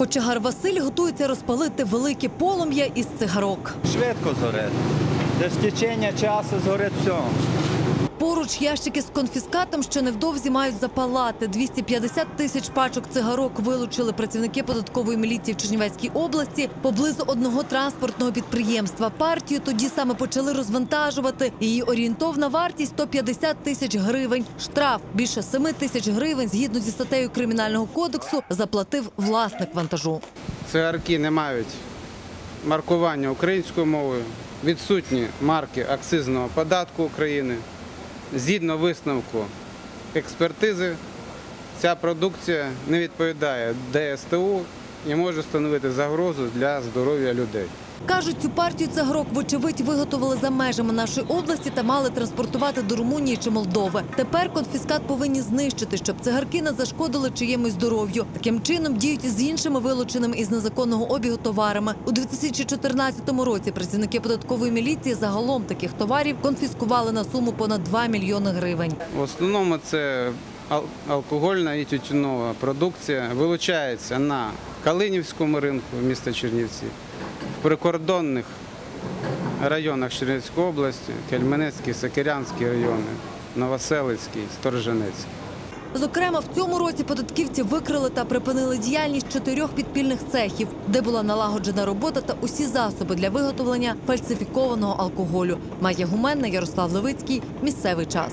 Кочегар Василь готується розпалити велике полум'я із цигарок. Швидко згорить. в течення часу згорить все. Поруч ящики з конфіскатом, що невдовзі мають запалати. 250 тисяч пачок цигарок вилучили працівники податкової міліції в Чернівецькій області поблизу одного транспортного підприємства. Партію тоді саме почали розвантажувати. Її орієнтовна вартість 150 тисяч гривень. Штраф більше 7 тисяч гривень згідно зі статтею кримінального кодексу заплатив власник вантажу. Цигарки не мають маркування українською мовою, відсутні марки акцизного податку України. Згідно висновку експертизи, ця продукція не відповідає ДСТУ і може становити загрозу для здоров'я людей. Кажуть, цю партію цигарок, вочевидь, виготовили за межами нашої області та мали транспортувати до Румунії чи Молдови. Тепер конфіскат повинні знищити, щоб цигарки не зашкодили чиємусь здоров'ю. Таким чином діють з іншими вилученими із незаконного обігу товарами. У 2014 році працівники податкової міліції загалом таких товарів конфіскували на суму понад 2 мільйони гривень. В основному це алкогольна і тютюнова продукція вилучається на Калинівському ринку міста Чернівці, в прикордонних районах Чернівської області, Кельменецький, Сокирянський райони, Новоселицький, Сторженецький. Зокрема, в цьому році податківці викрили та припинили діяльність чотирьох підпільних цехів, де була налагоджена робота та усі засоби для виготовлення фальсифікованого алкоголю. Майя Гуменна, Ярослав Левицький. Місцевий час.